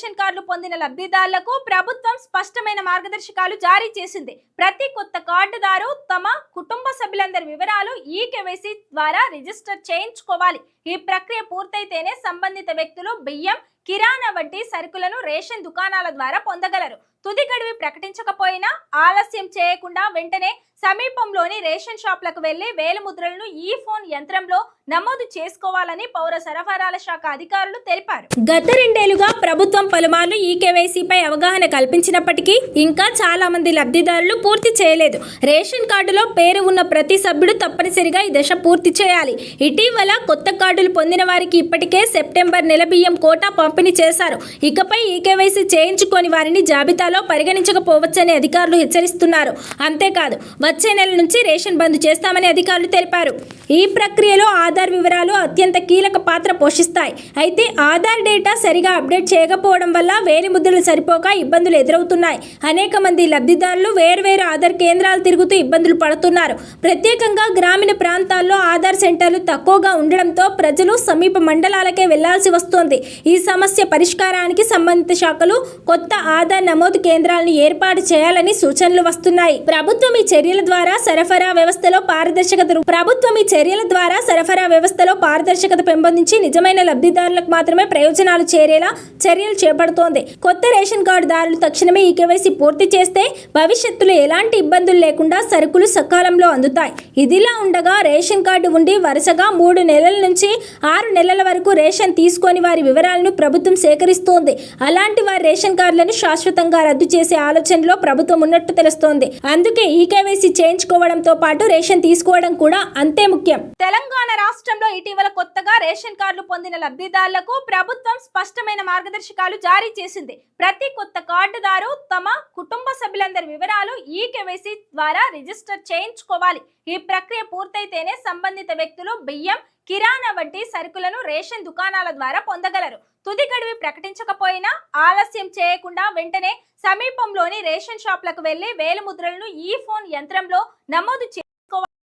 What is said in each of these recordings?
Ration కార్డులు పొందిన లబ్ధిదారులకు ప్రభుత్వం స్పష్టమైన మార్గదర్శకాలు జారీ చేసింది. ప్రతి కొత్త కార్డుదారు తమ కుటుంబ సభ్యులందరి వివరాలు ఈ కేవైసీ ద్వారా రిజిస్టర్ చేయించుకోవాలి. ఈ ప్రక్రియ పూర్తయితేనే సంబంధిత వ్యక్తులు బియ్యం కిరాణా వంటి సరుకులను రేషన్ దుకాణాల ద్వారా పొందగలరు. తుది గడువు ప్రకటించకపోయినా ఆలస్యం చేయకుండా వెంటనే సమీపంలోని రేషన్ షాప్లకు వెళ్ళి వేలిముద్రలను ఈ ఫోన్ యంత్రంలో నమోదు చేసుకోవాలని పౌర సరఫరాల శాఖ అధికారులు తెలిపారు. గత రెండేళ్ళుగా ప్రభుత్వం పలుమార్లు ఈ కేవైసీపై అవగాహన కల్పించినప్పటికీ ఇంకా చాలా మంది లబ్ధిదారులు పూర్తి చేయలేదు. రేషన్ కార్డులో పేరు ఉన్న ప్రతి సభ్యుడు తప్పనిసరిగా ఈ దశ పూర్తి చేయాలి. ఇటీవల కొత్త కార్డులు పొందిన వారికి ఇప్పటికే సెప్టెంబర్ నెల బియ్యం కోటా పంపిణీ చేశారు. ఇకపై ఈ కేవైసీ చేయించుకొని వారిని జాబితాలో పరిగణించకపోవచ్చని అధికారులు హెచ్చరిస్తున్నారు. అంతేకాదు వచ్చే నెల నుంచి రేషన్ బంద్ చేస్తామని అధికారులు తెలిపారు. ఈ ప్రక్రియలో ఆధార్ వివరాలు అత్యంత కీలక పాత్ర పోషిస్తాయి. అయితే ఆధార్ డేటా సరిగా అప్డేట్ చేయకపోవడం వల్ల వేలి ముద్రలు సరిపోక ఇబ్బందులు ఎదురవుతున్నాయి. అనేక మంది లబ్ధిదారులు వేర్వేరు ఆధార్ కేంద్రాలు తిరుగుతూ ఇబ్బందులు పడుతున్నారు. ప్రత్యేకంగా గ్రామీణ ప్రాంతాల్లో ఆధార్ సెంటర్లు తక్కువగా ఉండడంతో ప్రజలు సమీప మండలాలకే వెళ్ళాల్సి వస్తోంది. ఈ సమస్య పరిష్కారానికి సంబంధిత శాఖలు కొత్త ఆధార్ నమోదు కేంద్రాలను ఏర్పాటు చేయాలని సూచనలు వస్తున్నాయి. ప్రభుత్వం ఈ చర్యల ద్వారా సరఫరా వ్యవస్థలో పారదర్శకత ప్రభుత్వం ఈ చర్యల ద్వారా సరఫరా వ్యవస్థలో పారదర్శకత పెంపొందించి నిజమైన లబ్ధిదారులకు మాత్రమే ప్రయోజనాలు చేరేలా చర్యలు చేపడుతోంది. కొత్త రేషన్ కార్డుదారులు తక్షణమే ఈ కేవైసీ పూర్తి చేస్తే భవిష్యత్తులో ఎలాంటి ఇబ్బందులు లేకుండా సరుకులు సకాలంలో అందుతాయి. ఇదిలా ఉండగా రేషన్ కార్డు ఉండి వరుసగా మూడు నెలల నుంచి ఆరు నెలల వరకు రేషన్ తీసుకొని వారి వివరాలను ప్రభుత్వం సేకరిస్తోంది. అలాంటి వారి రేషన్ కార్డులను శాశ్వతంగా రద్దు చేసే ఆలోచనలో ప్రభుత్వం ఉన్నట్టు తెలుస్తోంది. అందుకే ఈ కేవైసీ చేయించుకోవడంతో పాటు రేషన్ తీసుకోవడం కూడా అంతే ముఖ్యం. తెలంగాణ రాష్ట్రంలో ఇటీవల కొత్తగా రేషన్ కార్డులు పొందిన లబ్ధిదారులకు ప్రభుత్వం స్పష్టమైన మార్గదర్శకాలు జారీ చేసింది. ప్రతి కొత్త కార్డుదారు తమ కుటుంబ సభ్యులందరి వివరాలు ఈ కేవైసీ ద్వారా రిజిస్టర్ చేయించుకోవాలి. ఈ ప్రక్రియ పూర్తయితేనే సంబంధిత వ్యక్తులు బియ్యం కిరాణా వంటి సరుకులను రేషన్ దుకాణాల ద్వారా పొందగలరు. తుది గడువు ప్రకటించకపోయినా ఆలస్యం చేయకుండా వెంటనే సమీపంలోని రేషన్ షాప్లకు వెళ్ళి వేలిముద్రలను ఈ ఫోన్ యంత్రంలో నమోదు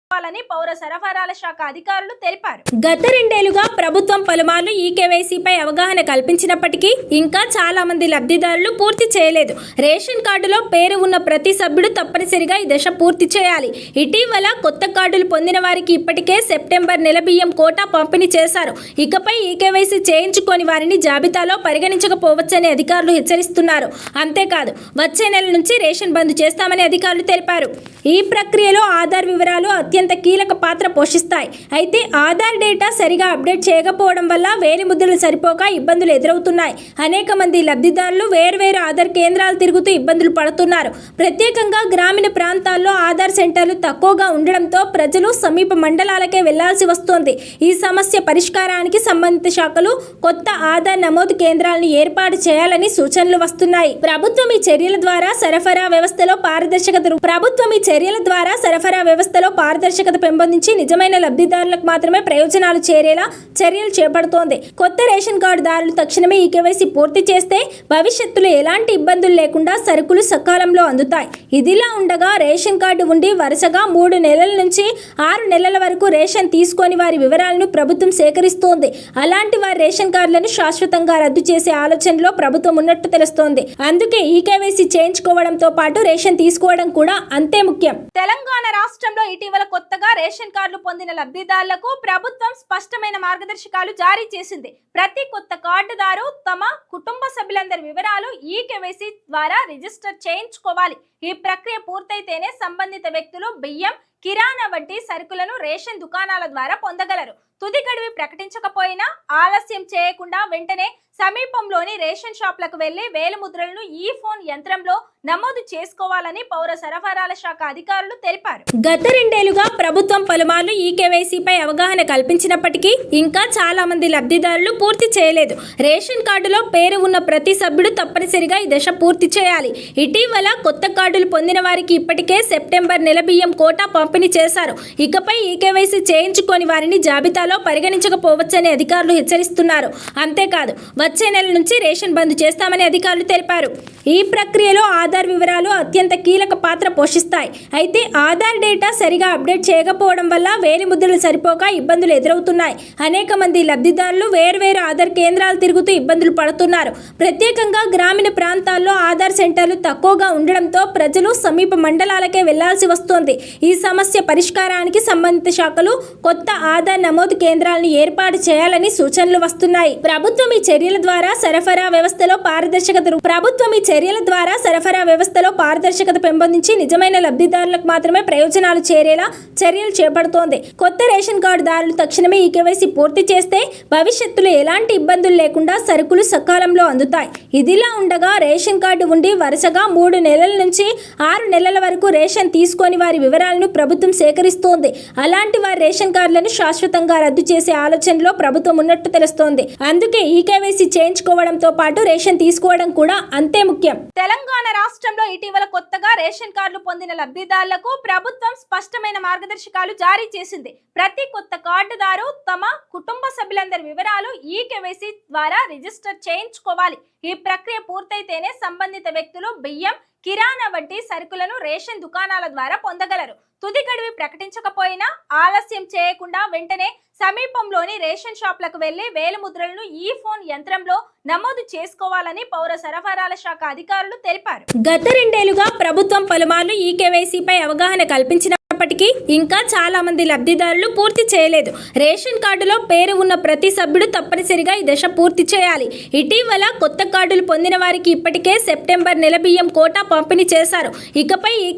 చేసుకోవాలని పౌర సరఫరాల శాఖ అధికారులు తెలిపారు. గత రెండేళ్ళుగా ప్రభుత్వం పలుమార్లు ఈ కేవైసీపై అవగాహన కల్పించినప్పటికీ ఇంకా చాలా మంది లబ్ధిదారులు పూర్తి చేయలేదు. రేషన్ కార్డులో పేరు ఉన్న ప్రతి సభ్యుడు తప్పనిసరిగా ఈ దశ పూర్తి చేయాలి. ఇటీవల కొత్త కార్డులు పొందిన వారికి ఇప్పటికే సెప్టెంబర్ నెల బియ్యం కోటా పంపిణీ చేశారు. ఇకపై ఈ కేవైసీ చేయించుకొని వారిని జాబితాలో పరిగణించకపోవచ్చని అధికారులు హెచ్చరిస్తున్నారు. అంతేకాదు వచ్చే నెల నుంచి రేషన్ బంద్ చేస్తామని అధికారులు తెలిపారు. ఈ ప్రక్రియలో ఆధార్ వివరాలు అత్యంత కీలక పాత్ర పోషిస్తాయి. అయితే ఆధార్ డేటా సరిగా అప్డేట్ చేయకపోవడం వల్ల వేలి ముద్రలు సరిపోక ఇబ్బందులు ఎదురవుతున్నాయి. అనేక మంది లబ్ధిదారులు వేర్వేరు ఆధార్ కేంద్రాలు తిరుగుతూ ఇబ్బందులు పడుతున్నారు. ప్రత్యేకంగా గ్రామీణ ప్రాంతాల్లో ఆధార్ సెంటర్లు తక్కువగా ఉండడంతో ప్రజలు సమీప మండలాలకే వెళ్ళాల్సి వస్తోంది. ఈ సమస్య పరిష్కారానికి సంబంధిత శాఖలు కొత్త ఆధార్ నమోదు కేంద్రాలను ఏర్పాటు చేయాలని సూచనలు వస్తున్నాయి. ప్రభుత్వం ఈ చర్యల ద్వారా సరఫరా వ్యవస్థలో పారదర్శకత ప్రభుత్వం ఈ చర్యల ద్వారా సరఫరా వ్యవస్థలో పారదర్శకత పెంపొందించి నిజమైన లబ్ధిదారులకు మాత్రమే ప్రయోజనాలు చేరేలా చర్యలు చేపడుతోంది. కొత్త రేషన్ కార్డుదారులు తక్షణమే ఈ కేవైసీ పూర్తి చేస్తే భవిష్యత్తులో ఎలాంటి ఇబ్బందులు లేకుండా సరుకులు సకాలంలో అందుతాయి. ఇదిలా ఉండగా రేషన్ కార్డు ఉండి వరుసగా మూడు నెలల నుంచి ఆరు నెలల వరకు రేషన్ తీసుకొని వారి వివరాలను ప్రభుత్వం సేకరిస్తోంది. అలాంటి వారి రేషన్ కార్డులను శాశ్వతంగా రద్దు చేసే ఆలోచనలో ప్రభుత్వం ఉన్నట్టు తెలుస్తోంది. అందుకే ఈ కేవైసీ చేయించుకోవడంతో పాటు రేషన్ తీసుకోవడం కూడా అంతే ముఖ్యం. తెలంగాణ రాష్ట్రంలో ఇటీవల కొత్తగా రేషన్ కార్డులు పొందిన లబ్ధిదారులకు ప్రభుత్వం స్పష్టమైన మార్గదర్శకాలు జారీ చేసింది. ప్రతి కొత్త కార్డుదారు తమ కుటుంబ సభ్యులందరి వివరాలు ఈ కేవైసీ ద్వారా రిజిస్టర్ చేయించుకోవాలి. ఈ ప్రక్రియ పూర్తయితేనే సంబంధిత వ్యక్తులు బియ్యం కిరాణా వంటి సరుకులను రేషన్ దుకాణాల ద్వారా పొందగలరు. తుది గడువు ప్రకటించకపోయినా ఆలస్యం చేయకుండా వెంటనే సమీపంలోని రేషన్ షాప్లకు వెళ్ళి వేలిముద్రలను ఈ ఫోన్ యంత్రంలో నమోదు చేసుకోవాలని పౌర సరఫరాల శాఖ అధికారులు తెలిపారు. గత రెండేళ్ళుగా ప్రభుత్వం పలుమార్లు ఈ కేవైసీపై అవగాహన కల్పించినప్పటికీ ఇంకా చాలా మంది లబ్ధిదారులు పూర్తి చేయలేదు. రేషన్ కార్డులో పేరు ఉన్న ప్రతి సభ్యుడు తప్పనిసరిగా ఈ దశ పూర్తి చేయాలి. ఇటీవల కొత్త కార్డులు పొందిన వారికి ఇప్పటికే సెప్టెంబర్ నెల బియ్యం కోటా పంపిణీ చేశారు. ఇకపై ఈ కేవైసీ చేయించుకొని వారిని జాబితా జాబితాలో పరిగణించకపోవచ్చని అధికారులు హెచ్చరిస్తున్నారు. అంతేకాదు వచ్చే నెల నుంచి రేషన్ బంద్ చేస్తామని అధికారులు తెలిపారు. ఈ ప్రక్రియలో ఆధార్ వివరాలు అత్యంత కీలక పాత్ర పోషిస్తాయి. అయితే ఆధార్ డేటా సరిగా అప్డేట్ చేయకపోవడం వల్ల వేలి ముద్రలు సరిపోక ఇబ్బందులు ఎదురవుతున్నాయి. అనేక మంది లబ్ధిదారులు వేర్వేరు ఆధార్ కేంద్రాలు తిరుగుతూ ఇబ్బందులు పడుతున్నారు. ప్రత్యేకంగా గ్రామీణ ప్రాంతాల్లో ఆధార్ సెంటర్లు తక్కువగా ఉండడంతో ప్రజలు సమీప మండలాలకే వెళ్ళాల్సి వస్తోంది. ఈ సమస్య పరిష్కారానికి సంబంధిత శాఖలు కొత్త ఆధార్ నమోదు కేంద్రాలను ఏర్పాటు చేయాలని సూచనలు వస్తున్నాయి. ప్రభుత్వం ఈ చర్యల ద్వారా సరఫరా వ్యవస్థలో పారదర్శకత ప్రభుత్వం ఈ చర్యల ద్వారా సరఫరా వ్యవస్థలో పారదర్శకత పెంపొందించి నిజమైన లబ్ధిదారులకు మాత్రమే ప్రయోజనాలు చేరేలా చర్యలు చేపడుతోంది. కొత్త రేషన్ కార్డుదారులు తక్షణమే ఈ కేవైసీ పూర్తి చేస్తే భవిష్యత్తులో ఎలాంటి ఇబ్బందులు లేకుండా సరుకులు సకాలంలో అందుతాయి. ఇదిలా ఉండగా రేషన్ కార్డు ఉండి వరుసగా మూడు నెలల నుంచి ఆరు నెలల వరకు రేషన్ తీసుకొని వారి వివరాలను ప్రభుత్వం సేకరిస్తోంది. అలాంటి వారి రేషన్ కార్డులను శాశ్వతంగా రద్దు చేసే ఆలోచనలో ప్రభుత్వం ఉన్నట్టు తెలుస్తోంది. అందుకే ఈ కేవైసీ చేయించుకోవడంతో పాటు రేషన్ తీసుకోవడం కూడా అంతే ముఖ్యం. తెలంగాణ రాష్ట్రంలో ఇటీవల కొత్తగా రేషన్ కార్డులు పొందిన లబ్ధిదారులకు ప్రభుత్వం స్పష్టమైన మార్గదర్శకాలు జారీ చేసింది. ప్రతి కొత్త కార్డుదారు తమ కుటుంబ సభ్యులందరి వివరాలు ఈ కేవైసీ ద్వారా రిజిస్టర్ చేయించుకోవాలి. ఈ ప్రక్రియ పూర్తయితేనే సంబంధిత వ్యక్తులు బియ్యం కిరాణా వంటి సరుకులను రేషన్ దుకాణాల ద్వారా పొందగలరు. తుది గడువు ప్రకటించకపోయినా ఆలస్యం చేయకుండా వెంటనే సమీపంలోని రేషన్ షాప్లకు వెళ్ళి వేలిముద్రలను ఈ ఫోన్ యంత్రంలో నమోదు చేసుకోవాలని పౌర సరఫరాల శాఖ అధికారులు తెలిపారు. గత రెండేళ్ళుగా ప్రభుత్వం పలుమార్లు ఈ కేవైసీపై అవగాహన కల్పించిన ఉన్నప్పటికీ ఇంకా చాలా మంది లబ్ధిదారులు పూర్తి చేయలేదు. రేషన్ కార్డులో పేరు ఉన్న ప్రతి సభ్యుడు తప్పనిసరిగా ఈ దశ పూర్తి చేయాలి. ఇటీవల కొత్త కార్డులు పొందిన వారికి ఇప్పటికే సెప్టెంబర్ నెల బియ్యం కోటా పంపిణీ చేశారు. ఇకపై ఈ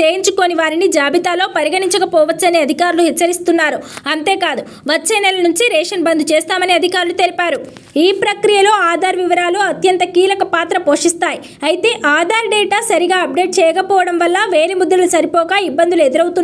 చేయించుకొని వారిని జాబితాలో పరిగణించకపోవచ్చని అధికారులు హెచ్చరిస్తున్నారు. అంతేకాదు వచ్చే నెల నుంచి రేషన్ బంద్ చేస్తామని అధికారులు తెలిపారు. ఈ ప్రక్రియలో ఆధార్ వివరాలు అత్యంత కీలక పాత్ర పోషిస్తాయి. అయితే ఆధార్ డేటా సరిగా అప్డేట్ చేయకపోవడం వల్ల వేలి ముద్రలు సరిపోక ఇబ్బందులు ఎదురవుతున్నాయి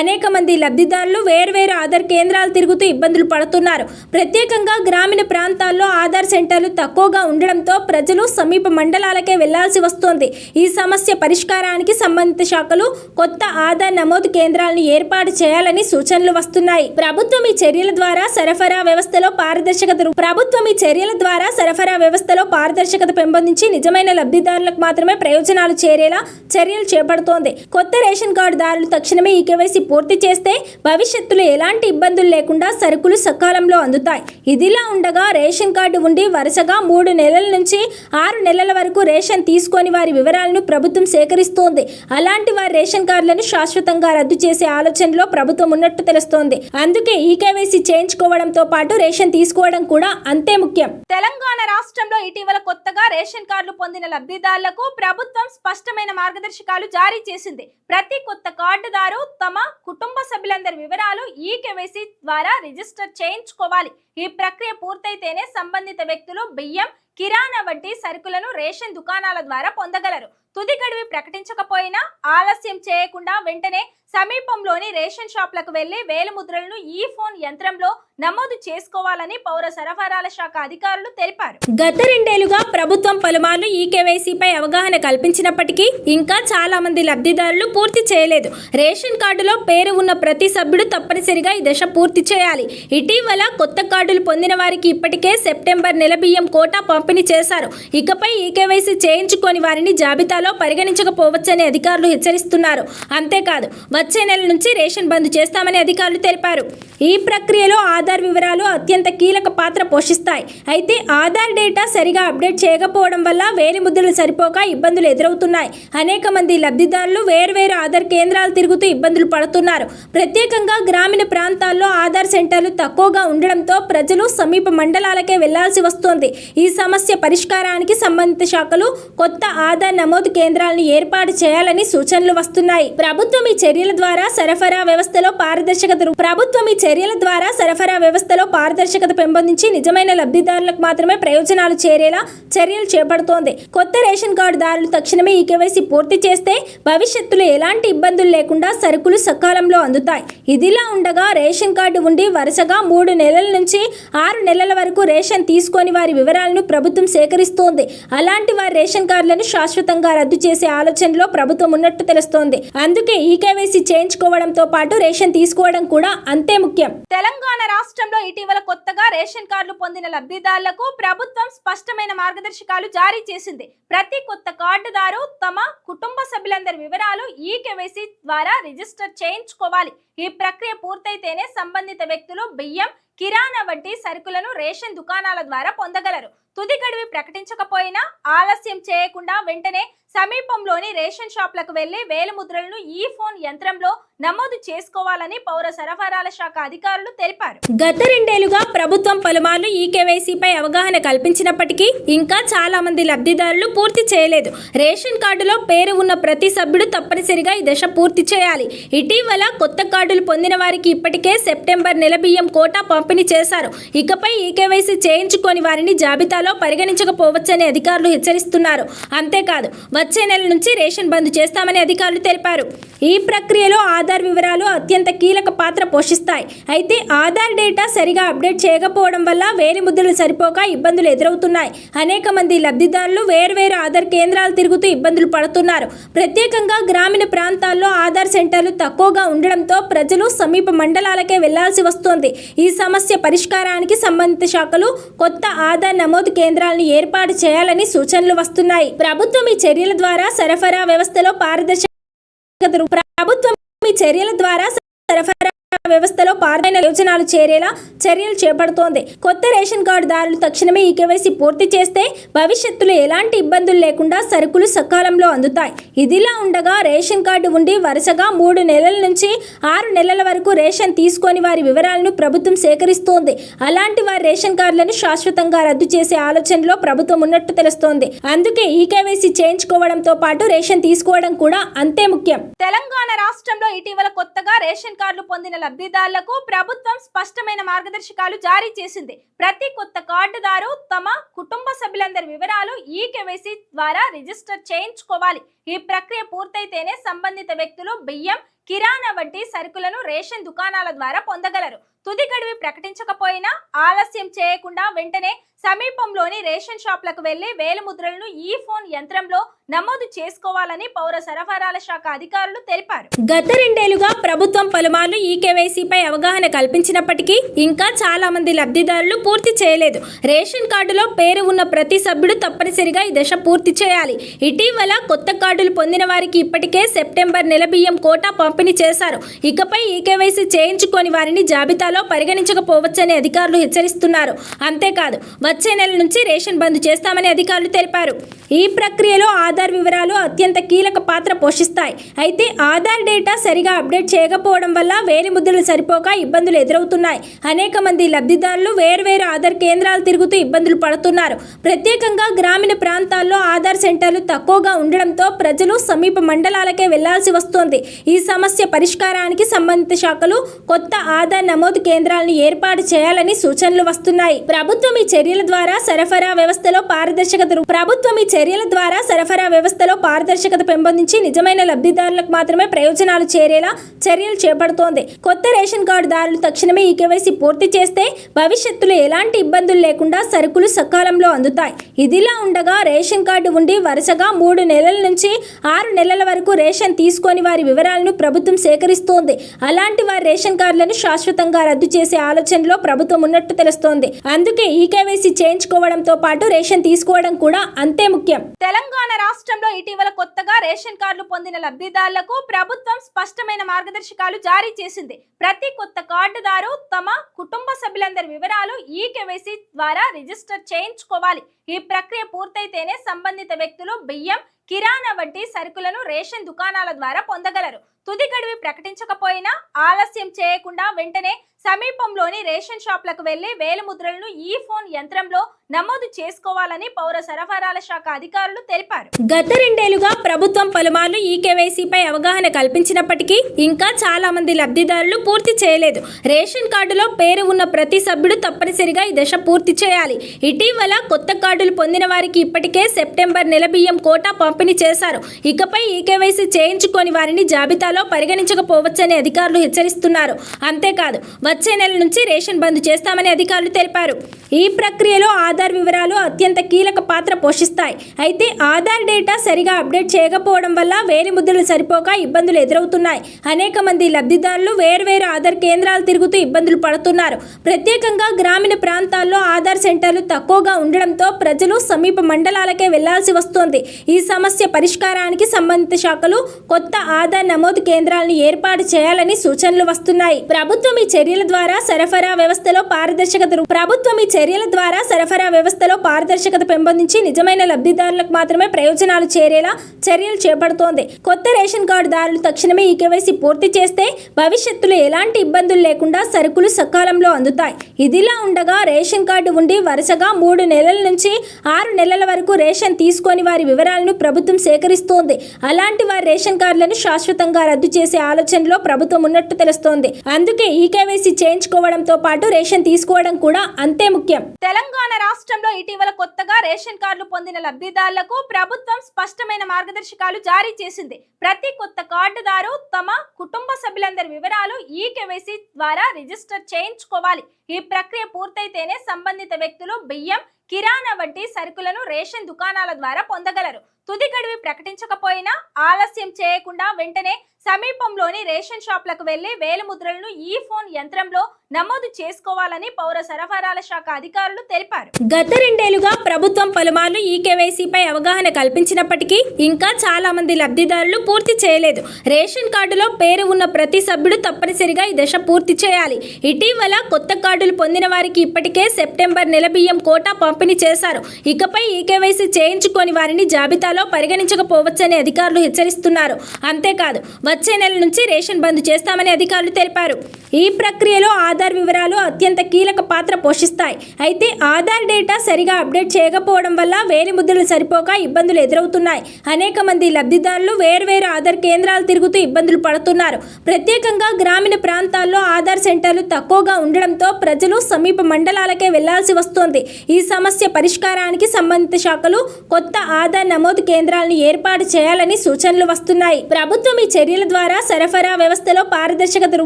అనేక మంది లబ్ధిదారులు వేర్వేరు ఆధార్ కేంద్రాలు తిరుగుతూ ఇబ్బందులు పడుతున్నారు. ప్రత్యేకంగా గ్రామీణ ప్రాంతాల్లో ఆధార్ సెంటర్లు తక్కువగా ఉండడంతో ప్రజలు సమీప మండలాలకే వెళ్ళాల్సి వస్తోంది. ఈ సమస్య పరిష్కారానికి సంబంధిత శాఖలు కొత్త ఆధార్ నమోదు కేంద్రాలను ఏర్పాటు చేయాలని సూచనలు వస్తున్నాయి. ప్రభుత్వం ఈ చర్యల ద్వారా సరఫరా వ్యవస్థలో పారదర్శకత ప్రభుత్వం ఈ చర్యల ద్వారా సరఫరా వ్యవస్థలో పారదర్శకత పెంపొందించి నిజమైన లబ్ధిదారులకు మాత్రమే ప్రయోజనాలు చేరేలా చర్యలు చేపడుతోంది. కొత్త రేషన్ కార్డుదారులు తక్షణమే ఈ కేవైసీ పూర్తి చేస్తే భవిష్యత్తులో ఎలాంటి ఇబ్బందులు లేకుండా సరుకులు సకాలంలో అందుతాయి. ఇదిలా ఉండగా రేషన్ కార్డు ఉండి వరుసగా మూడు నెలల నుంచి ఆరు నెలల వరకు రేషన్ తీసుకొని వారి వివరాలను ప్రభుత్వం సేకరిస్తోంది. అలాంటి వారి రేషన్ కార్డులను శాశ్వతంగా రద్దు చేసే ఆలోచనలో ప్రభుత్వం ఉన్నట్టు తెలుస్తోంది. అందుకే ఈ కేవైసీ చేయించుకోవడంతో పాటు రేషన్ తీసుకోవడం కూడా అంతే ముఖ్యం. తెలంగాణ రాష్ట్రంలో ఇటీవల కొత్తగా రేషన్ కార్డులు పొందిన లబ్ధిదారులకు ప్రభుత్వం స్పష్టమైన మార్గదర్శకాలు జారీ చేసింది. ప్రతి కొత్త కార్డుదారు తమ కుటుంబ సభ్యులందరి వివరాలు ఈ కేవైసీ ద్వారా రిజిస్టర్ చేయించుకోవాలి. ఈ ప్రక్రియ పూర్తయితేనే సంబంధిత వ్యక్తులు బియ్యం కిరాణా వంటి సరుకులను రేషన్ దుకాణాల ద్వారా పొందగలరు. తుది గడువు ప్రకటించకపోయినా ఆలస్యం చేయకుండా వెంటనే సమీపంలోని రేషన్ షాప్లకు వెళ్ళి వేలిముద్రలను ఈ ఫోన్ యంత్రంలో నమోదు చేసుకోవాలని పౌర సరఫరాల శాఖ అధికారులు తెలిపారు. గత రెండేళ్ళుగా ప్రభుత్వం పలుమార్లు ఈ కేవైసీపై అవగాహన కల్పించినప్పటికీ ఇంకా చాలా మంది లబ్ధిదారులు పూర్తి చేయలేదు. రేషన్ కార్డులో పేరు ఉన్న ప్రతి సభ్యుడు తప్పనిసరిగా ఈ దశ పూర్తి చేయాలి. ఇటీవల కొత్త కార్డులు పొందిన వారికి ఇప్పటికే సెప్టెంబర్ నెల బియ్యం కోటా పంపిణీ చేశారు. ఇకపై ఈ కేవైసీ చేయించుకొని వారిని జాబితాలో పరిగణించకపోవచ్చని అధికారులు హెచ్చరిస్తున్నారు. అంతేకాదు వచ్చే నెల నుంచి రేషన్ బంద్ చేస్తామని అధికారులు తెలిపారు. ఈ ప్రక్రియలో ఆధార్ వివరాలు అత్యంత కీలక పాత్ర పోషిస్తాయి. అయితే ఆధార్ డేటా సరిగా అప్డేట్ చేయకపోవడం వల్ల వేలి ముద్రలు సరిపోక ఇబ్బందులు ఎదురవుతున్నాయి. అనేక మంది లబ్ధిదారులు వేర్వేరు ఆధార్ కేంద్రాలు తిరుగుతూ ఇబ్బందులు పడుతున్నారు. ప్రత్యేకంగా గ్రామీణ ప్రాంతాల్లో ఆధార్ సెంటర్లు తక్కువగా ఉండడంతో ప్రజలు సమీప మండలాలకే వెళ్ళాల్సి వస్తోంది. ఈ సమస్య పరిష్కారానికి సంబంధిత శాఖలు కొత్త ఆధార్ నమోదు కేంద్రాలను ఏర్పాటు చేయాలని సూచనలు వస్తున్నాయి. ప్రభుత్వం ఈ చర్యల ద్వారా సరఫరా వ్యవస్థలో పారదర్శకత ప్రభుత్వం ఈ చర్యల ద్వారా సరఫరా వ్యవస్థలో పారదర్శకత పెంపొందించి నిజమైన లబ్ధిదారులకు మాత్రమే ప్రయోజనాలు చేరేలా చర్యలు చేపడుతోంది. కొత్త రేషన్ కార్డుదారులు తక్షణమే ఈ కేవైసీ పూర్తి చేస్తే భవిష్యత్తులో ఎలాంటి ఇబ్బందులు లేకుండా సరుకులు సకాలంలో అందుతాయి. ఇదిలా ఉండగా రేషన్ కార్డు ఉండి వరుసగా మూడు నెలల నుంచి ఆరు నెలల వరకు రేషన్ తీసుకొని వారి వివరాలను ప్రభుత్వం ప్రభుత్వం సేకరిస్తోంది. అలాంటి వారి రేషన్ కార్డులను శాశ్వతంగా రద్దు చేసే ఆలోచనలో ప్రభుత్వం ఉన్నట్టు తెలుస్తోంది. అందుకే ఈ కేవైసీ చేయించుకోవడంతో పాటు రేషన్ తీసుకోవడం కూడా అంతే ముఖ్యం. తెలంగాణ రాష్ట్రంలో ఇటీవల కొత్తగా రేషన్ కార్డులు పొందిన లబ్ధిదారులకు ప్రభుత్వం స్పష్టమైన మార్గదర్శకాలు జారీ చేసింది. ప్రతి కొత్త కార్డుదారు తమ కుటుంబ సభ్యులందరి వివరాలు ఈ కేవైసీ ద్వారా రిజిస్టర్ చేయించుకోవాలి. ఈ ప్రక్రియ పూర్తయితేనే సంబంధిత వ్యక్తులు బియ్యం కిరాణా వంటి సరుకులను రేషన్ దుకాణాల ద్వారా పొందగలరు. తుది గడువు ప్రకటించకపోయినా ఆలస్యం చేయకుండా వెంటనే సమీపంలోని రేషన్ షాప్లకు వెళ్ళి వేలిముద్రలను ఈ ఫోన్ యంత్రంలో నమోదు చేసుకోవాలని పౌర సరఫరాల శాఖ అధికారులు తెలిపారు. గత రెండేళ్ళుగా ప్రభుత్వం పలుమార్లు ఈ కేవైసీపై అవగాహన కల్పించినప్పటికీ ఇంకా చాలా మంది లబ్ధిదారులు పూర్తి చేయలేదు. రేషన్ కార్డులో పేరు ఉన్న ప్రతి సభ్యుడు తప్పనిసరిగా ఈ దశ పూర్తి చేయాలి. ఇటీవల కొత్త కార్డులు పొందిన వారికి ఇప్పటికే సెప్టెంబర్ నెల బియ్యం కోటా పంపిణీ చేశారు. ఇకపై ఈ కేవైసీ చేయించుకొని వారిని జాబితాలో పరిగణించకపోవచ్చని అధికారులు హెచ్చరిస్తున్నారు. అంతేకాదు వచ్చే నెల నుంచి రేషన్ బంద్ చేస్తామని అధికారులు తెలిపారు. ఈ ప్రక్రియలో ఆధార్ వివరాలు అత్యంత కీలక పాత్ర పోషిస్తాయి. అయితే ఆధార్ డేటా సరిగా అప్డేట్ చేయకపోవడం వల్ల వేలి ముద్రలు సరిపోక ఇబ్బందులు ఎదురవుతున్నాయి. అనేక మంది లబ్ధిదారులు వేర్వేరు ఆధార్ కేంద్రాలు తిరుగుతూ ఇబ్బందులు పడుతున్నారు. ప్రత్యేకంగా గ్రామీణ ప్రాంతాల్లో ఆధార్ సెంటర్లు తక్కువగా ఉండడంతో ప్రజలు సమీప మండలాలకే వెళ్ళాల్సి వస్తోంది. ఈ సమస్య పరిష్కారానికి సంబంధిత శాఖలు కొత్త ఆధార్ నమోదు కేంద్రాలను ఏర్పాటు చేయాలని సూచనలు వస్తున్నాయి. ప్రభుత్వం ఈ చర్యల ద్వారా సరఫరా వ్యవస్థలో పారదర్శకత ప్రభుత్వం ఈ చర్యల ద్వారా సరఫరా వ్యవస్థలో పారదైన యోజనాలు చేరేలా చర్యలు చేపడుతోంది. కొత్త రేషన్ కార్డుదారులు తక్షణమే ఈ కేవైసీ పూర్తి చేస్తే భవిష్యత్తులో ఎలాంటి ఇబ్బందులు లేకుండా సరుకులు సకాలంలో అందుతాయి. ఇదిలా ఉండగా రేషన్ కార్డు ఉండి వరుసగా మూడు నెలల నుంచి ఆరు నెలల వరకు రేషన్ తీసుకొని వారి వివరాలను ప్రభుత్వం సేకరిస్తోంది. అలాంటి వారి రేషన్ కార్డులను శాశ్వతంగా రద్దు చేసే ఆలోచనలో ప్రభుత్వం ఉన్నట్టు తెలుస్తోంది. అందుకే ఈ కేవైసీ చేయించుకోవడంతో పాటు రేషన్ తీసుకోవడం కూడా అంతే ముఖ్యం. తెలంగాణ రాష్ట్రంలో ఇటీవల కొత్తగా రేషన్ కార్డులు పొందిన లబ్ధిదారులకు ప్రభుత్వం స్పష్టమైన మార్గదర్శకాలు జారీ చేసింది. ప్రతి కొత్త కార్డుదారు తమ కుటుంబ సభ్యులందరి వివరాలు ఈ కేవైసీ ద్వారా రిజిస్టర్ చేయించుకోవాలి. ఈ ప్రక్రియ పూర్తయితేనే సంబంధిత వ్యక్తులు బియ్యం కిరాణా వంటి సరుకులను రేషన్ దుకాణాల ద్వారా పొందగలరు. తుది గడువు ప్రకటించకపోయినా ఆలస్యం చేయకుండా వెంటనే సమీపంలోని రేషన్ షాప్లకు వెళ్ళి వేలిముద్రలను ఈ ఫోన్ యంత్రంలో నమోదు చేసుకోవాలని పౌర సరఫరాల శాఖ అధికారులు తెలిపారు. గత రెండేళ్ళుగా ప్రభుత్వం పలుమార్లు ఈ కేవైసీపై అవగాహన కల్పించినప్పటికీ ఇంకా చాలా మంది లబ్ధిదారులు పూర్తి చేయలేదు. రేషన్ కార్డులో పేరు ఉన్న ప్రతి సభ్యుడు తప్పనిసరిగా ఈ దశ పూర్తి చేయాలి. ఇటీవల కొత్త కార్డులు పొందిన వారికి ఇప్పటికే సెప్టెంబర్ నెల బియ్యం కోటా పంపిణీ చేశారు. ఇకపై ఈ కేవైసీ చేయించుకొని వారిని జాబితాలో పరిగణించకపోవచ్చని అధికారులు హెచ్చరిస్తున్నారు. అంతేకాదు వచ్చే నెల నుంచి రేషన్ బంద్ చేస్తామని అధికారులు తెలిపారు. ఈ ప్రక్రియలో ఆధార్ వివరాలు అత్యంత కీలక పాత్ర పోషిస్తాయి. అయితే ఆధార్ డేటా సరిగా అప్డేట్ చేయకపోవడం వల్ల వేలి ముద్రలు సరిపోక ఇబ్బందులు ఎదురవుతున్నాయి. అనేక మంది లబ్ధిదారులు వేర్వేరు ఆధార్ కేంద్రాలు తిరుగుతూ ఇబ్బందులు పడుతున్నారు. ప్రత్యేకంగా గ్రామీణ ప్రాంతాల్లో ఆధార్ సెంటర్లు తక్కువగా ఉండడంతో ప్రజలు సమీప మండలాలకే వెళ్ళాల్సి వస్తోంది. ఈ సమస్య పరిష్కారానికి సంబంధిత శాఖలు కొత్త ఆధార్ నమోదు కేంద్రాలను ఏర్పాటు చేయాలని సూచనలు వస్తున్నాయి. ప్రభుత్వం ఈ చర్యల ద్వారా సరఫరా వ్యవస్థలో పారదర్శకత ప్రభుత్వం ఈ చర్యల ద్వారా సరఫరా వ్యవస్థలో పారదర్శకత పెంపొందించి నిజమైన లబ్ధిదారులకు మాత్రమే ప్రయోజనాలు చేరేలా చర్యలు చేపడుతోంది. కొత్త రేషన్ కార్డుదారులు తక్షణమే ఈ కేవైసీ పూర్తి చేస్తే భవిష్యత్తులో ఎలాంటి ఇబ్బందులు లేకుండా సరుకులు సకాలంలో అందుతాయి. ఇదిలా ఉండగా రేషన్ కార్డు ఉండి వరుసగా మూడు నెలల నుంచి ఆరు నెలల వరకు రేషన్ తీసుకొని వారి వివరాలను ప్రభుత్వం సేకరిస్తోంది. అలాంటి వారి రేషన్ కార్డులను శాశ్వతంగా రద్దు చేసే ఆలోచనలో ప్రభుత్వం ఉన్నట్టు తెలుస్తోంది. అందుకే ఈ కేవైసీ చేయించుకోవడంతో పాటు రేషన్ తీసుకోవడం కూడా అంతే ముఖ్యం. తెలంగాణ రాష్ట్రంలో ఇటీవల కొత్తగా రేషన్ కార్డులు పొందిన లబ్ధిదారులకు ప్రభుత్వం స్పష్టమైన మార్గదర్శకాలు జారీ చేసింది. ప్రతి కొత్త కార్డుదారు తమ కుటుంబ సభ్యులందరి వివరాలు ఈ కేవైసీ ద్వారా రిజిస్టర్ చేయించుకోవాలి. ఈ ప్రక్రియ పూర్తయితేనే సంబంధిత వ్యక్తులు బియ్యం కిరాణా వంటి సరుకులను రేషన్ దుకాణాల ద్వారా పొందగలరు. తుది గడువు ప్రకటించకపోయినా ఆలస్యం చేయకుండా వెంటనే సమీపంలోని రేషన్ షాప్లకు వెళ్ళి వేలిముద్రలను ఈ ఫోన్ యంత్రంలో నమోదు చేసుకోవాలని పౌర సరఫరాల శాఖ అధికారులు తెలిపారు. గత రెండేళ్ళుగా ప్రభుత్వం పలుమార్లు ఈ కేవైసీపై అవగాహన కల్పించినప్పటికీ ఇంకా చాలా మంది లబ్ధిదారులు పూర్తి చేయలేదు. రేషన్ కార్డులో పేరు ఉన్న ప్రతి సభ్యుడు తప్పనిసరిగా ఈ దశ పూర్తి చేయాలి. ఇటీవల కొత్త కార్డులు పొందిన వారికి ఇప్పటికే సెప్టెంబర్ నెల బియ్యం కోటా పంపిణీ చేశారు. ఇకపై ఈ కేవైసీ చేయించుకొని వారిని జాబితాలో పరిగణించకపోవచ్చని అధికారులు హెచ్చరిస్తున్నారు. అంతేకాదు వచ్చే నెల నుంచి రేషన్ బంద్ చేస్తామని అధికారులు తెలిపారు. ఈ ప్రక్రియలో ఆధార్ వివరాలు అత్యంత కీలక పాత్ర పోషిస్తాయి. అయితే ఆధార్ డేటా సరిగా అప్డేట్ చేయకపోవడం వల్ల వేలి ముద్రలు సరిపోక ఇబ్బందులు ఎదురవుతున్నాయి. అనేక మంది లబ్ధిదారులు వేర్వేరు ఆధార్ కేంద్రాలు తిరుగుతూ ఇబ్బందులు పడుతున్నారు. ప్రత్యేకంగా గ్రామీణ ప్రాంతాల్లో ఆధార్ సెంటర్లు తక్కువగా ఉండడంతో ప్రజలు సమీప మండలాలకే వెళ్ళాల్సి వస్తోంది. ఈ సమస్య పరిష్కారానికి సంబంధిత శాఖలు కొత్త ఆధార్ నమోదు కేంద్రాలను ఏర్పాటు చేయాలని సూచనలు వస్తున్నాయి. ప్రభుత్వం ఈ చర్యల ద్వారా సరఫరా వ్యవస్థలో పారదర్శకత ప్రభుత్వం ఈ చర్యల ద్వారా సరఫరా వ్యవస్థలో పారదర్శకత పెంపొందించి నిజమైన లబ్ధిదారులకు మాత్రమే ప్రయోజనాలు చేరేలా చర్యలు చేపడుతోంది. కొత్త రేషన్ కార్డుదారులు తక్షణమే ఈ కేవైసీ పూర్తి చేస్తే భవిష్యత్తులో ఎలాంటి ఇబ్బందులు లేకుండా సరుకులు సకాలంలో అందుతాయి. ఇదిలా ఉండగా రేషన్ కార్డు ఉండి వరుసగా మూడు నెలల నుంచి ఆరు నెలల వరకు రేషన్ తీసుకొని వారి వివరాలను ప్రభుత్వం సేకరిస్తోంది. అలాంటి వారి రేషన్ కార్డులను శాశ్వతంగా రద్దు చేసే ఆలోచనలో ప్రభుత్వం ఉన్నట్టు తెలుస్తోంది. అందుకే ఈ కేవైసీ చేయించుకోవడంతో పాటు రేషన్ తీసుకోవడం కూడా అంతే ముఖ్యం. తెలంగాణ రాష్ట్రంలో ఇటీవల కొత్తగా రేషన్ కార్డులు పొందిన లబ్ధిదారులకు ప్రభుత్వం స్పష్టమైన మార్గదర్శకాలు జారీ చేసింది. ప్రతి కొత్త కార్డుదారు తమ కుటుంబ సభ్యులందరి వివరాలు ఈ కేవైసీ ద్వారా రిజిస్టర్ చేయించుకోవాలి. ఈ ప్రక్రియ పూర్తయితేనే సంబంధిత వ్యక్తులు బియ్యం కిరాణా వంటి సరుకులను రేషన్ దుకాణాల ద్వారా పొందగలరు. తుది గడువు ప్రకటించకపోయినా ఆలస్యం చేయకుండా వెంటనే సమీపంలోని రేషన్ షాప్లకు వెళ్ళి వేలిముద్రలను ఈ ఫోన్ యంత్రంలో నమోదు చేసుకోవాలని పౌర సరఫరాల శాఖ అధికారులు తెలిపారు. గత రెండేళ్ళుగా ప్రభుత్వం పలుమార్లు ఈ కేవైసీపై అవగాహన కల్పించినప్పటికీ ఇంకా చాలా మంది లబ్ధిదారులు పూర్తి చేయలేదు. రేషన్ కార్డులో పేరు ఉన్న ప్రతి సభ్యుడు తప్పనిసరిగా ఈ దశ పూర్తి చేయాలి. ఇటీవల కొత్త కార్డులు పొందిన వారికి ఇప్పటికే సెప్టెంబర్ నెల బియ్యం కోటా పంపిణీ చేశారు. ఇకపై ఈ కేవైసీ చేయించుకొని వారిని జాబితాలో పరిగణించకపోవచ్చని అధికారులు హెచ్చరిస్తున్నారు. అంతేకాదు వచ్చే నెల నుంచి రేషన్ బంద్ చేస్తామని అధికారులు తెలిపారు. ఈ ప్రక్రియలో ఆధార్ వివరాలు అత్యంత కీలక పాత్ర పోషిస్తాయి. అయితే ఆధార్ డేటా సరిగా అప్డేట్ చేయకపోవడం వల్ల వేలి ముద్రలు సరిపోక ఇబ్బందులు ఎదురవుతున్నాయి. అనేక మంది లబ్ధిదారులు వేర్వేరు ఆధార్ కేంద్రాలు తిరుగుతూ ఇబ్బందులు పడుతున్నారు. ప్రత్యేకంగా గ్రామీణ ప్రాంతాల్లో ఆధార్ సెంటర్లు తక్కువగా ఉండడంతో ప్రజలు సమీప మండలాలకే వెళ్ళాల్సి వస్తోంది. ఈ సమస్య పరిష్కారానికి సంబంధిత శాఖలు కొత్త ఆధార్ నమోదు కేంద్రాలను ఏర్పాటు చేయాలని సూచనలు వస్తున్నాయి. ప్రభుత్వం ఈ చర్యల ద్వారా సరఫరా వ్యవస్థలో పారదర్శకత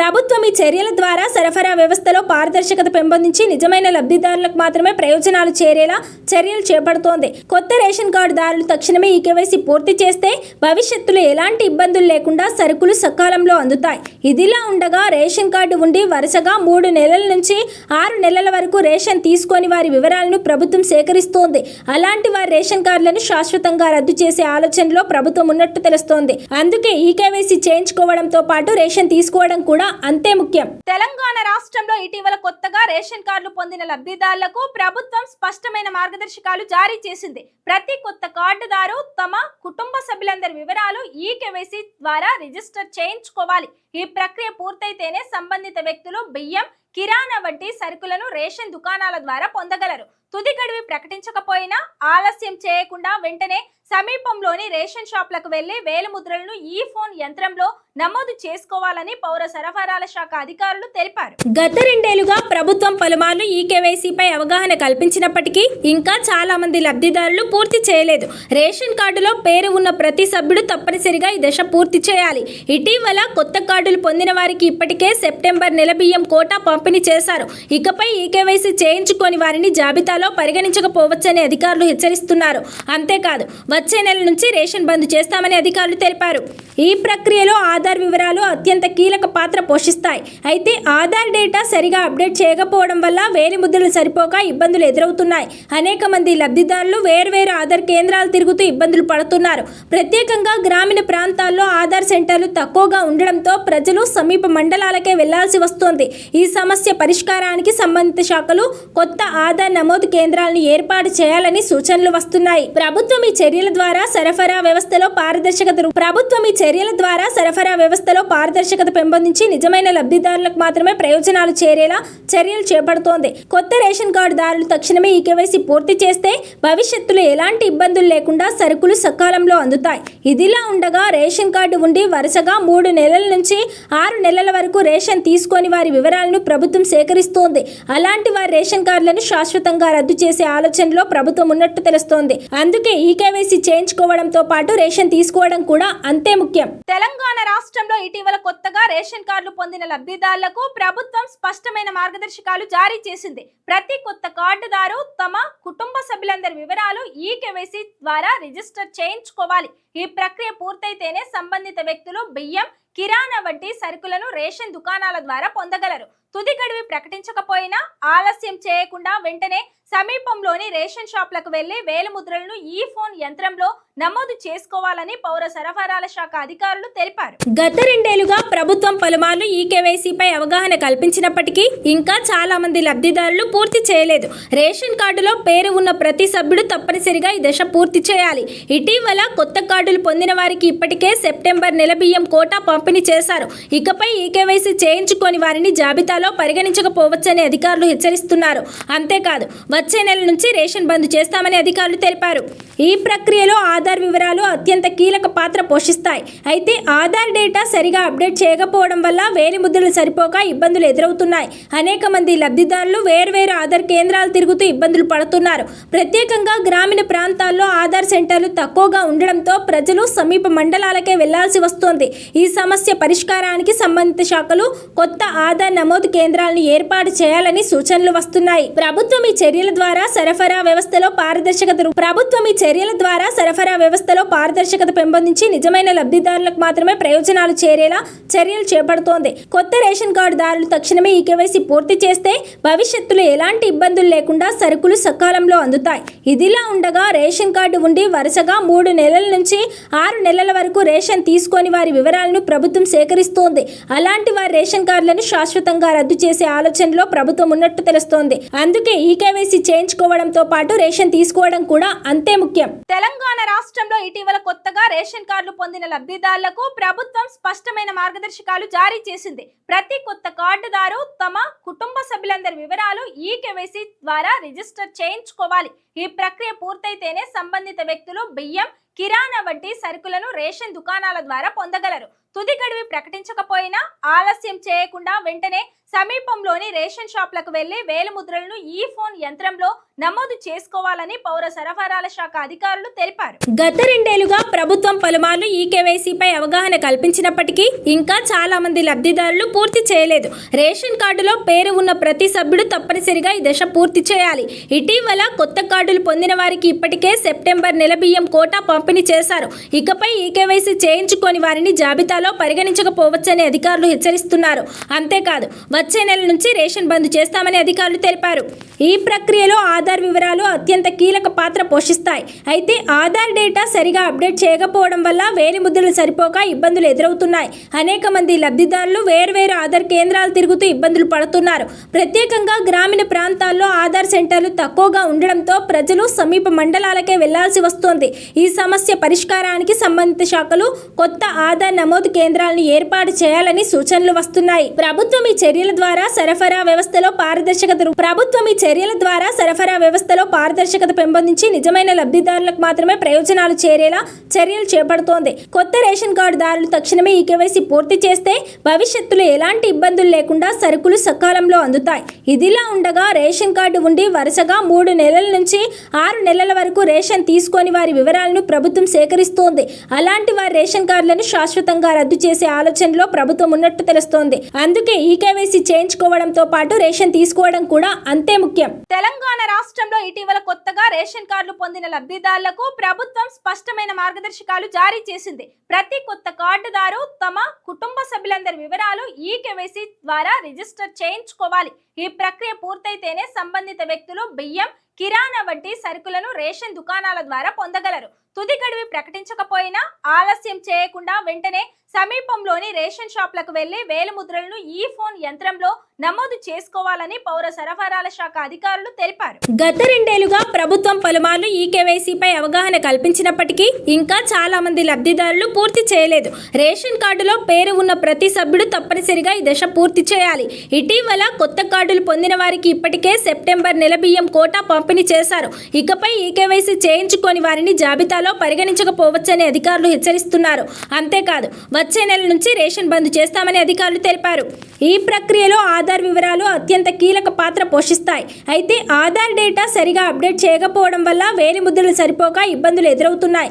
ప్రభుత్వం ఈ చర్యల ద్వారా సరఫరా వ్యవస్థలో పారదర్శకత పెంపొందించి నిజమైన లబ్ధిదారులకు మాత్రమే ప్రయోజనాలు చేరేలా చర్యలు చేపడుతోంది. కొత్త రేషన్ కార్డుదారులు తక్షణమే ఈ కేవైసీ పూర్తి చేస్తే భవిష్యత్తులో ఎలాంటి ఇబ్బందులు లేకుండా సరుకులు సకాలంలో అందుతాయి. ఇదిలా ఉండగా రేషన్ కార్డు ఉండి వరుసగా మూడు నెలల నుంచి ఆరు నెలల వరకు రేషన్ తీసుకొని వారి వివరాలను ప్రభుత్వం సేకరిస్తోంది. అలాంటి వారి రేషన్ కార్డులను శాశ్వతంగా రద్దు చేసే ఆలోచనలో ప్రభుత్వం ఉన్నట్టు తెలుస్తోంది. అందుకే ఈ కేవైసీ చేయించుకోవడంతో పాటు రేషన్ తీసుకోవడం కూడా అంతే ముఖ్యం. తెలంగాణ రాష్ట్రంలో ఇటీవల కొత్తగా రేషన్ కార్డులు పొందిన లబ్ధిదారులకు ప్రభుత్వం స్పష్టమైన మార్గదర్శకాలు జారీ చేసింది. ప్రతి కొత్త కార్డుదారు తమ కుటుంబ సభ్యులందరి వివరాలు ఈ కేవైసీ ద్వారా రిజిస్టర్ చేయించుకోవాలి. ఈ ప్రక్రియ పూర్తయితేనే సంబంధిత వ్యక్తులు బియ్యం కిరాణా వంటి సరుకులను రేషన్ దుకాణాల ద్వారా పొందగలరు. తుది గడువు ప్రకటించకపోయినా ఆలస్యం చేయకుండా వెంటనే సమీపంలోని రేషన్ షాప్లకు వెళ్ళి వేలిముద్రలను ఈ ఫోన్ యంత్రంలో నమోదు చేసుకోవాలని పౌర సరఫరాల శాఖ అధికారులు తెలిపారు. గత రెండేళ్ళుగా ప్రభుత్వం పలుమార్లు ఈ కేవైసీపై అవగాహన కల్పించినప్పటికీ ఇంకా చాలా మంది లబ్ధిదారులు పూర్తి చేయలేదు. రేషన్ కార్డులో పేరు ఉన్న ప్రతి సభ్యుడు తప్పనిసరిగా ఈ దశ పూర్తి చేయాలి. ఇటీవల కొత్త కార్డులు పొందిన వారికి ఇప్పటికే సెప్టెంబర్ నెల బియ్యం కోటా పంపిణీ చేశారు. ఇకపై ఈ కేవైసీ చేయించుకొని వారిని జాబితా జాబితాలో పరిగణించకపోవచ్చని అధికారులు హెచ్చరిస్తున్నారు. అంతేకాదు వచ్చే నెల నుంచి రేషన్ బంద్ చేస్తామని అధికారులు తెలిపారు. ఈ ప్రక్రియలో ఆధార్ వివరాలు అత్యంత కీలక పాత్ర పోషిస్తాయి. అయితే ఆధార్ డేటా సరిగా అప్డేట్ చేయకపోవడం వల్ల వేలి ముద్రలు సరిపోక ఇబ్బందులు ఎదురవుతున్నాయి. అనేక మంది లబ్ధిదారులు వేర్వేరు ఆధార్ కేంద్రాలు తిరుగుతూ ఇబ్బందులు పడుతున్నారు. ప్రత్యేకంగా గ్రామీణ ప్రాంతాల్లో ఆధార్ సెంటర్లు తక్కువగా ఉండడంతో ప్రజలు సమీప మండలాలకే వెళ్ళాల్సి వస్తోంది. ఈ సమస్య పరిష్కారానికి సంబంధిత శాఖలు కొత్త ఆధార్ నమోదు కేంద్రాలను ఏర్పాటు చేయాలని సూచనలు వస్తున్నాయి. ప్రభుత్వం ఈ చర్యల ద్వారా సరఫరా వ్యవస్థలో పారదర్శకత ప్రభుత్వం ఈ చర్యల ద్వారా సరఫరా వ్యవస్థలో పారదర్శకత పెంపొందించి నిజమైన లబ్ధిదారులకు మాత్రమే ప్రయోజనాలు చేరేలా చర్యలు చేపడుతోంది. కొత్త రేషన్ కార్డుదారులు తక్షణమే ఈ కేవైసీ పూర్తి చేస్తే భవిష్యత్తులో ఎలాంటి ఇబ్బందులు లేకుండా సరుకులు సకాలంలో అందుతాయి. ఇదిలా ఉండగా రేషన్ కార్డు ఉండి వరుసగా మూడు నెలల నుంచి ఆరు నెలల వరకు రేషన్ తీసుకొని వారి వివరాలను ప్రభుత్వం సేకరిస్తోంది. అలాంటి వారి రేషన్ కార్డులను శాశ్వతంగా రద్దు చేసే ఆలోచనలో ప్రభుత్వం ఉన్నట్టు తెలుస్తోంది. అందుకే ఈ కేవైసీ చేయించుకోవడంతో పాటు రేషన్ తీసుకోవడం కూడా అంతే ముఖ్యం. తెలంగాణ రాష్ట్రంలో ఇటీవల కొత్తగా రేషన్ కార్డులు పొందిన లబ్ధిదారులకు ప్రభుత్వం స్పష్టమైన మార్గదర్శకాలు జారీ చేసింది. ప్రతి కొత్త కార్డుదారు తమ కుటుంబ సభ్యులందరి వివరాలు ఈ కేవైసీ ద్వారా రిజిస్టర్ చేయించుకోవాలి. ఈ ప్రక్రియ పూర్తయితేనే సంబంధిత వ్యక్తులు బియ్యం కిరాణా వంటి సరుకులను రేషన్ దుకాణాల ద్వారా పొందగలరు. తుది గడువు ప్రకటించకపోయినా ఆలస్యం చేయకుండా వెంటనే సమీపంలోని రేషన్ షాప్లకు వెళ్ళి వేలిముద్రలను ఈ ఫోన్ యంత్రంలో నమోదు చేసుకోవాలని పౌర సరఫరాల శాఖ అధికారులు తెలిపారు. గత రెండేళ్ళుగా ప్రభుత్వం పలుమార్లు ఈ కేవైసీపై అవగాహన కల్పించినప్పటికీ ఇంకా చాలా మంది లబ్ధిదారులు పూర్తి చేయలేదు. రేషన్ కార్డులో పేరు ఉన్న ప్రతి సభ్యుడు తప్పనిసరిగా ఈ దశ పూర్తి చేయాలి. ఇటీవల కొత్త కార్డులు పొందిన వారికి ఇప్పటికే సెప్టెంబర్ నెల బియ్యం కోటా పంపిణీ చేశారు. ఇకపై ఈ కేవైసీ చేయించుకొని వారిని జాబితాలో పరిగణించకపోవచ్చని అధికారులు హెచ్చరిస్తున్నారు. అంతేకాదు వచ్చే నెల నుంచి రేషన్ బంద్ చేస్తామని అధికారులు తెలిపారు. ఈ ప్రక్రియలో ఆధార్ వివరాలు అత్యంత కీలక పాత్ర పోషిస్తాయి. అయితే ఆధార్ డేటా సరిగా అప్డేట్ చేయకపోవడం వల్ల వేలి ముద్రలు సరిపోక ఇబ్బందులు ఎదురవుతున్నాయి. అనేక మంది లబ్ధిదారులు వేర్వేరు ఆధార్ కేంద్రాలు తిరుగుతూ ఇబ్బందులు పడుతున్నారు. ప్రత్యేకంగా గ్రామీణ ప్రాంతాల్లో ఆధార్ సెంటర్లు తక్కువగా ఉండడంతో ప్రజలు సమీప మండలాలకే వెళ్ళాల్సి వస్తోంది. ఈ సమస్య పరిష్కారానికి సంబంధిత శాఖలు కొత్త ఆధార్ నమోదు కేంద్రాలను ఏర్పాటు చేయాలని సూచనలు వస్తున్నాయి. ప్రభుత్వం ఈ చర్యలు ద్వారా సరఫరా వ్యవస్థలో పారదర్శకత ప్రభుత్వం ఈ చర్యల ద్వారా సరఫరా వ్యవస్థలో పారదర్శకత పెంపొందించి నిజమైన లబ్ధిదారులకు మాత్రమే ప్రయోజనాలు చేరేలా చర్యలు చేపడుతోంది. కొత్త రేషన్ కార్డుదారులు తక్షణమే ఈ కేవైసీ పూర్తి చేస్తే భవిష్యత్తులో ఎలాంటి ఇబ్బందులు లేకుండా సరుకులు సకాలంలో అందుతాయి. ఇదిలా ఉండగా రేషన్ కార్డు ఉండి వరుసగా మూడు నెలల నుంచి ఆరు నెలల వరకు రేషన్ తీసుకొని వారి వివరాలను ప్రభుత్వం సేకరిస్తోంది. అలాంటి వారి రేషన్ కార్డులను శాశ్వతంగా రద్దు చేసే ఆలోచనలో ప్రభుత్వం ఉన్నట్టు తెలుస్తోంది. అందుకే ఈ కేవైసీ చేయించుకోవడంతో పాటు రేషన్ తీసుకోవడం కూడా అంతే ముఖ్యం. తెలంగాణ రాష్ట్రంలో ఇటీవల కొత్తగా రేషన్ కార్డులు పొందిన లబ్ధిదారులకు ప్రభుత్వం స్పష్టమైన మార్గదర్శకాలు జారీ చేసింది. ప్రతి కొత్త కార్డుదారు తమ కుటుంబ సభ్యులందరి వివరాలు ఈ కేవైసీ ద్వారా రిజిస్టర్ చేయించుకోవాలి. ఈ ప్రక్రియ పూర్తయితేనే సంబంధిత వ్యక్తులు బియ్యం కిరాణా వంటి సరుకులను రేషన్ దుకాణాల ద్వారా పొందగలరు. తుది గడువు ప్రకటించకపోయినా ఆలస్యం చేయకుండా వెంటనే సమీపంలోని రేషన్ షాప్లకు వెళ్ళి వేలిముద్రలను ఈ ఫోన్ యంత్రంలో నమోదు చేసుకోవాలని పౌర సరఫరాల శాఖ అధికారులు తెలిపారు. గత రెండేళ్ళుగా ప్రభుత్వం పలుమార్లు ఈ కేవైసీపై అవగాహన కల్పించినప్పటికీ ఇంకా చాలా మంది లబ్ధిదారులు పూర్తి చేయలేదు. రేషన్ కార్డులో పేరు ఉన్న ప్రతి సభ్యుడు తప్పనిసరిగా ఈ దశ పూర్తి చేయాలి. ఇటీవల కొత్త కార్డులు పొందిన వారికి ఇప్పటికే సెప్టెంబర్ నెల బియ్యం కోటా పంపిణీ చేశారు. ఇకపై ఈ కేవైసీ చేయించుకొని వారిని జాబితాలో పరిగణించకపోవచ్చని అధికారులు హెచ్చరిస్తున్నారు. అంతేకాదు వచ్చే నెల నుంచి రేషన్ బంద్ చేస్తామని అధికారులు తెలిపారు. ఈ ప్రక్రియలో ఆధార్ వివరాలు అత్యంత కీలక పాత్ర పోషిస్తాయి. అయితే ఆధార్ డేటా సరిగా అప్డేట్ చేయకపోవడం వల్ల వేలి ముద్రలు సరిపోక ఇబ్బందులు ఎదురవుతున్నాయి. అనేక మంది లబ్ధిదారులు వేర్వేరు ఆధార్ కేంద్రాలు తిరుగుతూ ఇబ్బందులు పడుతున్నారు. ప్రత్యేకంగా గ్రామీణ ప్రాంతాల్లో ఆధార్ సెంటర్లు తక్కువగా ఉండడంతో ప్రజలు సమీప మండలాలకే వెళ్ళాల్సి వస్తోంది. ఈ సమస్య పరిష్కారానికి సంబంధిత శాఖలు కొత్త ఆధార్ నమోదు కేంద్రాలను ఏర్పాటు చేయాలని సూచనలు వస్తున్నాయి. ప్రభుత్వం ఈ చర్యల ద్వారా సరఫరా వ్యవస్థలో పారదర్శకత ప్రభుత్వం ఈ చర్యల ద్వారా సరఫరా వ్యవస్థలో పారదర్శకత పెంపొందించి నిజమైన లబ్ధిదారులకు మాత్రమే ప్రయోజనాలు చేరేలా చర్యలు చేపడుతోంది. కొత్త రేషన్ కార్డుదారులు తక్షణమే ఈ కేవైసీ పూర్తి చేస్తే భవిష్యత్తులో ఎలాంటి ఇబ్బందులు లేకుండా సరుకులు సకాలంలో అందుతాయి. ఇదిలా ఉండగా రేషన్ కార్డు ఉండి వరుసగా మూడు నెలల నుంచి ఆరు నెలల వరకు రేషన్ తీసుకొని వారి వివరాలను ప్రభుత్వం సేకరిస్తోంది. అలాంటి వారి రేషన్ కార్డులను శాశ్వతంగా రద్దు చేసే ఆలోచనలో ప్రభుత్వం ఉన్నట్టు తెలుస్తోంది. అందుకే ఈ కేవైసీ చేయించుకోవడంతో పాటు రేషన్ తీసుకోవడం కూడా అంతే ముఖ్యం. తెలంగాణ రాష్ట్రంలో ఇటీవల కొత్తగా రేషన్ కార్డులు పొందిన లబ్ధిదారులకు ప్రభుత్వం స్పష్టమైన మార్గదర్శకాలు జారీ చేసింది. ప్రతి కొత్త కార్డుదారు తమ కుటుంబ సభ్యులందరి వివరాలు ఈ కేవైసీ ద్వారా రిజిస్టర్ చేయించుకోవాలి. ఈ ప్రక్రియ పూర్తయితేనే సంబంధిత వ్యక్తులు బియ్యం కిరాణా వంటి సరుకులను రేషన్ దుకాణాల ద్వారా పొందగలరు. తుది గడువు ప్రకటించకపోయినా ఆలస్యం చేయకుండా వెంటనే సమీపంలోని రేషన్ షాప్లకు వెళ్ళి వేలిముద్రలను ఈ ఫోన్ యంత్రంలో నమోదు చేసుకోవాలని పౌర సరఫరాల శాఖ అధికారులు తెలిపారు. గత రెండేళ్ళుగా ప్రభుత్వం పలుమార్లు ఈ కేవైసీపై అవగాహన కల్పించినప్పటికీ ఇంకా చాలా మంది లబ్ధిదారులు పూర్తి చేయలేదు. రేషన్ కార్డులో పేరు ఉన్న ప్రతి సభ్యుడు తప్పనిసరిగా ఈ దశ పూర్తి చేయాలి. ఇటీవల కొత్త కార్డులు పొందిన వారికి ఇప్పటికే సెప్టెంబర్ నెల బియ్యం కోటా పంపిణీ చేశారు. ఇకపై ఈ కేవైసీ చేయించుకొని వారిని జిల్లాలో పరిగణించకపోవచ్చని అధికారులు హెచ్చరిస్తున్నారు. అంతేకాదు వచ్చే నెల నుంచి రేషన్ బంద్ చేస్తామని అధికారులు తెలిపారు. ఈ ప్రక్రియలో ఆధార్ వివరాలు అత్యంత కీలక పాత్ర పోషిస్తాయి. అయితే ఆధార్ డేటా సరిగా అప్డేట్ చేయకపోవడం వల్ల వేలి ముద్రలు సరిపోక ఇబ్బందులు ఎదురవుతున్నాయి.